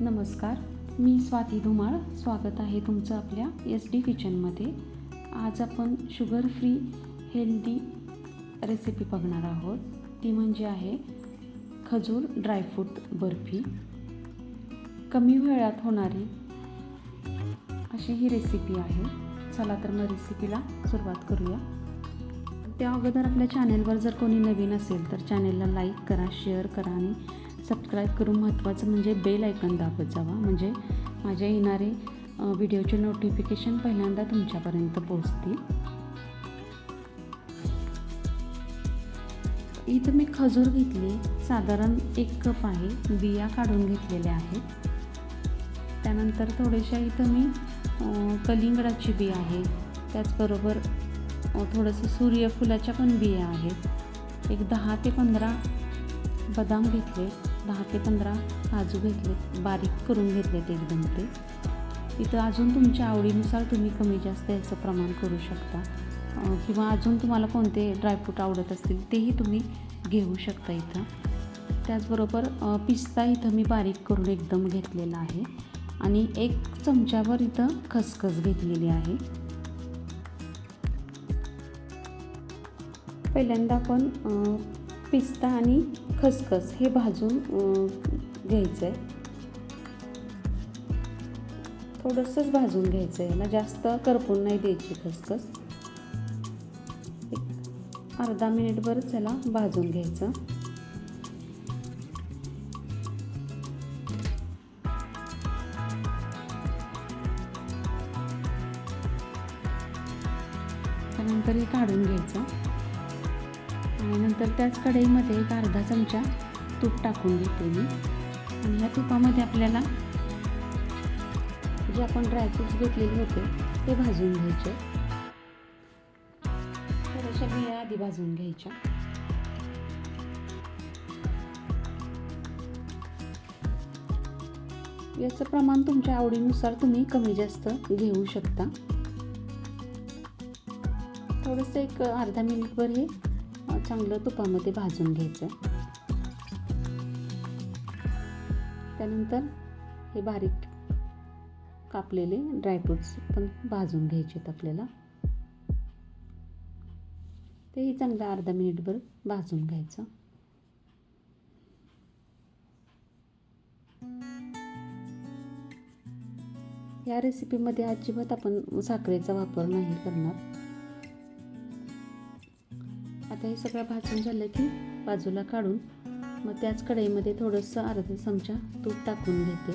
नमस्कार मी स्वाती धुमाळ. स्वागत आहे तुमचं आपल्या एस डी किचनमध्ये आज आपण शुगर फ्री हेल्दी रेसिपी बघणार आहोत. ती म्हणजे आहे खजूर ड्रायफ्रूट बर्फी. कमी वेळात होणारी अशी ही रेसिपी आहे. चला तर मग रेसिपीला सुरुवात करूया. त्या अगोदर आपल्या चॅनेलवर जर कोणी नवीन असेल तर चॅनेलला लाईक करा शेअर करा आणि सबस्क्राईब करून महत्त्वाचं म्हणजे बेल ऐकन दाबत जावा. म्हणजे माझे येणारे व्हिडिओचे नोटिफिकेशन पहिल्यांदा तुमच्यापर्यंत पोहोचतील. इथं मी खजूर घेतली. साधारण एक कप आहे. बिया काढून घेतलेल्या आहेत. त्यानंतर थोड्याशा इथं मी कलिंगडाची बिया आहे. त्याचबरोबर थोडंसं सूर्यफुलाच्या पण बिया आहेत. एक दहा ते पंधरा बदाम घेतले. दहा ते पंधरा काजू घेतले बारीक करून घेतलेत एकदम ते इथं अजून तुमच्या आवडीनुसार तुम्ही कमी जास्त याचं प्रमाण करू शकता. किंवा अजून तुम्हाला कोणते ड्रायफ्रूट आवडत असतील तेही तुम्ही घेऊ शकता इथं. त्याचबरोबर पिस्ता इथं मी बारीक करून एकदम घेतलेला आहे. आणि एक चमच्यावर इथं खसखस घेतलेली आहे. पहिल्यांदा आपण पिस्ता आणि खसखस हे भाजून घ्यायचं आहे थोडंसंच भाजून घ्यायचं आहे ना जास्त करपून नाही द्यायची खसखस. अर्धा मिनिटभरच याला भाजून घ्यायचं. त्यानंतर हे काढून घ्यायचं. आणि नंतर त्याच कढईमध्ये एक अर्धा चमचा तूप टाकून घेते मी. आणि ह्या तुपामध्ये आपल्याला जे आपण ड्रायफ्रुट्स घेतलेले होते ते भाजून घ्यायचे. थोड्याशा बिया आधी भाजून घ्यायच्या. याचं प्रमाण तुमच्या आवडीनुसार तुम्ही कमी जास्त घेऊ शकता. थोडंसं एक अर्धा मिनिटभर हे चांगलं तुपामध्ये भाजून घ्यायचं. त्यानंतर हे बारीक कापलेले ड्रायफ्रूट्स पण भाजून घ्यायचे आहेत आपल्याला. तेही चांगलं अर्धा मिनिटभर भाजून घ्यायचं. या रेसिपीमध्ये अजिबात आपण साखरेचा वापर नाही करणार. आता हे सगळं भाजून झालं की बाजूला काढून मग त्याच कढईमध्ये थोडंसं अर्धा चमचा तूप टाकून घेते.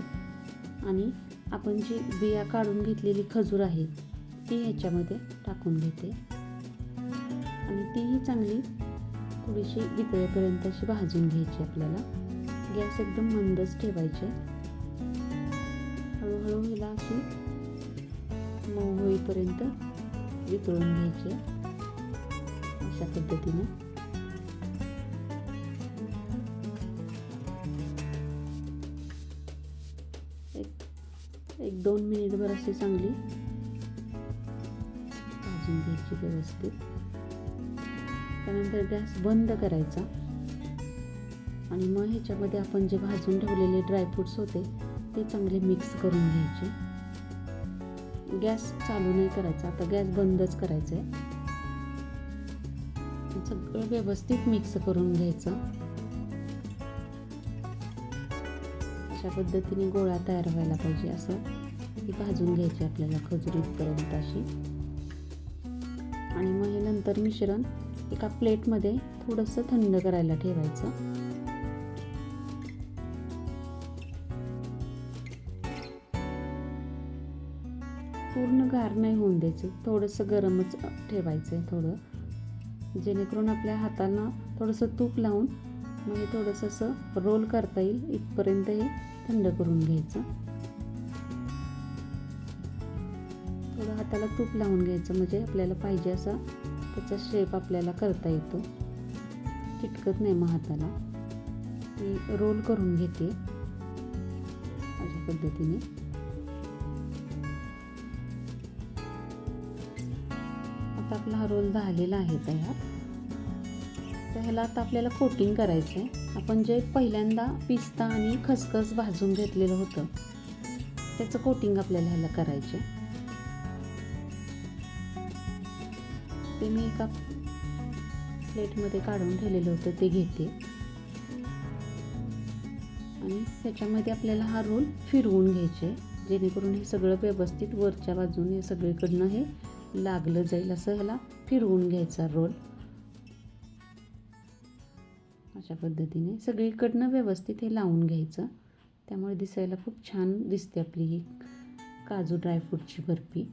आणि आपण जी बिया काढून घेतलेली खजूर आहे ती ह्याच्यामध्ये टाकून घेते. आणि तीही चांगली थोडीशी वितळेपर्यंत अशी भाजून घ्यायची आपल्याला. गॅस एकदम मंदच ठेवायचे. हळूहळू हिला अशी मऊ होईपर्यंत वितळून घ्यायचे. अशा पद्धतीने. एक एक दोन मिनिटभर अशी चांगली भाजून घ्यायची व्यवस्थित. त्यानंतर गॅस बंद करायचा. आणि मग ह्याच्यामध्ये आपण जे भाजून ठेवलेले ड्रायफ्रुट्स होते ते चांगले मिक्स करून घ्यायचे. गॅस चालू नाही करायचा. आता गॅस बंदच करायचा आहे सगळं व्यवस्थित मिक्स करून घ्यायचं. अशा पद्धतीने गोळा तयार व्हायला पाहिजे असं. ती भाजून घ्यायची आपल्याला खजुरीपर्यंत अशी. आणि मग हे नंतर मिश्रण एका प्लेटमध्ये थोडंसं थंड करायला ठेवायचं. पूर्ण गार नाही होऊन द्यायचं. थोडंसं गरमच ठेवायचं आहे थोडं. जेणेकरून आपल्या हातांना थोडंसं तूप लावून मग हे थोडंसं असं रोल करता येईल. इथपर्यंत हे थंड करून घ्यायचं. थोडं हाताला तूप लावून घ्यायचं म्हणजे आपल्याला पाहिजे असा त्याचा शेप आपल्याला करता येतो. चिटकत नाही मग हाताला. मी रोल करून घेते. अशा पद्धतीने. आपला हा रोल झालेला आहे तयार. तर ह्याला आता आपल्याला कोटिंग करायचं आहे आपण जे पहिल्यांदा पिस्ता आणि खसखस भाजून घेतलेलं होतं त्याचं कोटिंग आपल्याला ह्याला करायचं आहे ते मी एका प्लेटमध्ये काढून ठेवलेलं होतं ते घेते. आणि त्याच्यामध्ये आपल्याला हा रोल फिरवून घ्यायचे जेणेकरून हे सगळं व्यवस्थित वरच्या बाजूने सगळीकडनं हे लागलं जाईल असं ह्याला फिरवून घ्यायचा रोल. अशा पद्धतीने सगळीकडनं व्यवस्थित हे लावून घ्यायचं. त्यामुळे दिसायला खूप छान दिसते आपली ही काजू ड्रायफ्रूटची बर्फी.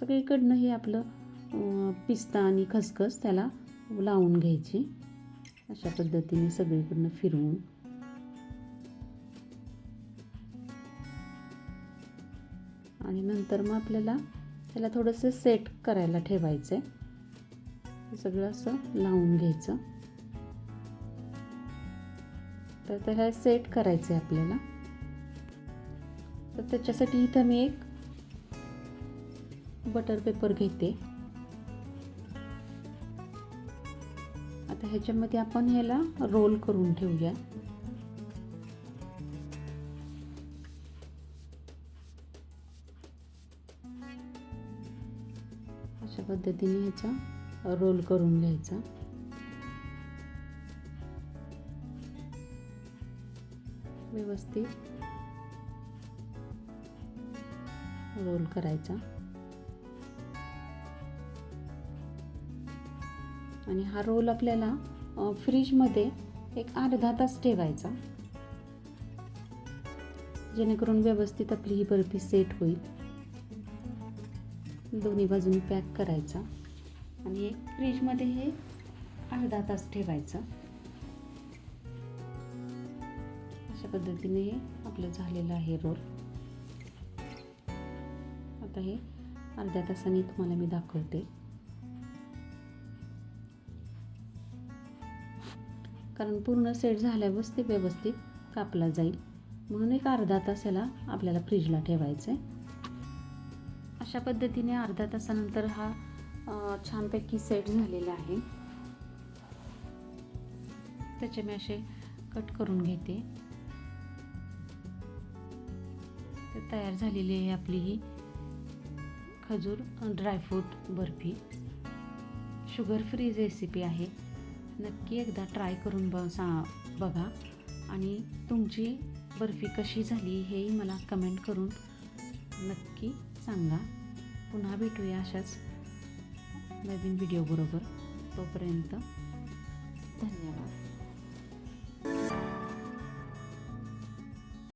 सगळीकडनं हे आपलं पिस्ता आणि खसखस त्याला लावून घ्यायची. अशा पद्धतीने सगळीकडनं फिरवून. आणि नंतर मग आपल्याला त्याला थोडंसं सेट करायला ठेवायचं आहे सगळं असं लावून घ्यायचं. तर त्याला सेट करायचं आहे आपल्याला. तर त्याच्यासाठी इथं मी एक बटर पेपर घेते. आता ह्याच्यामध्ये आपण ह्याला रोल करून ठेवूया. अशा पद्धतीने ह्याचा रोल करून घ्यायचा. व्यवस्थित रोल करायचा. आणि हा रोल आपल्याला फ्रीजमध्ये एक अर्धा तास ठेवायचा. जेणेकरून व्यवस्थित आपली ही बर्फी सेट होईल. दोन्ही बाजूनी पॅक करायचा. आणि एक फ्रीजमध्ये हे अर्धा तास ठेवायचं. अशा पद्धतीने हे आपलं झालेलं आहे रोल. आता हे अर्ध्या तासाने तुम्हाला मी दाखवते. कारण पूर्ण सेट झाल्यावरच ते व्यवस्थित कापला जाईल. म्हणून एक अर्धा तास याला आपल्याला फ्रीजला ठेवायचं आहे अशा पद्धतीने अर्ध्या तासानंतर हा छानपैकी सेट झालेला आहे. त्याचे मी असे कट करून घेते. तर तयार झालेली आहे आपली ही खजूर dry fruit barfi. Sugar free recipe आहे. नक्की एकदा ट्राय करून ब सा बघा. आणि तुमची बर्फी कशी झाली हेही मला कमेंट करून नक्की सांगा. पुन्हा भेटूया अशाच नवीन व्हिडिओबरोबर तोपर्यंत धन्यवाद.